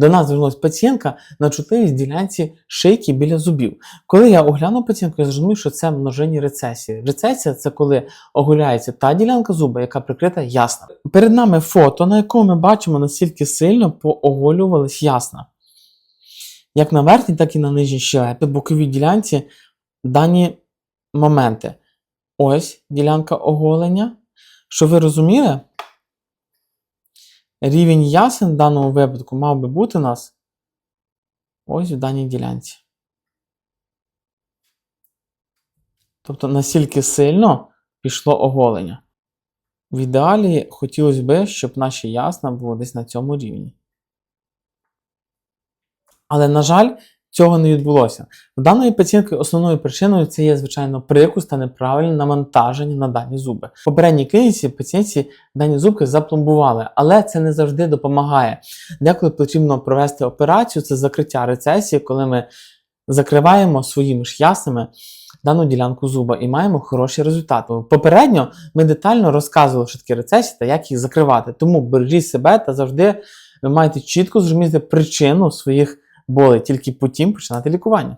До нас звернулася пацієнтка на чутливість ділянці шийки біля зубів. Коли я оглянув пацієнтку, я зрозумів, що це множинні рецесії. Рецесія це коли оголяється та ділянка зуба, яка прикрита ясна. Перед нами фото, на якому ми бачимо, наскільки сильно пооголювалась ясна. Як на верхній, так і на нижній щелепі, боковій ділянці дані моменти. Ось ділянка оголення. Що ви розуміли? Рівень ясен в даному випадку мав би бути у нас ось в даній ділянці. Тобто, настільки сильно пішло оголення. В ідеалі хотілося б, щоб наша ясна було десь на цьому рівні. Але, на жаль, цього не відбулося. В даної пацієнтки основною причиною це є, звичайно, прикус та неправильне навантаження на дані зуби. В попередній клініці пацієнтці дані зубки запломбували, але це не завжди допомагає. Деколи потрібно провести операцію, це закриття рецесії, коли ми закриваємо своїми ж яснами дану ділянку зуба і маємо хороші результати. Попередньо ми детально розказували, що таке рецесії та як їх закривати. Тому бережіть себе та завжди ви маєте чітко зрозуміти причину своїх болей, тільки потім починати лікування.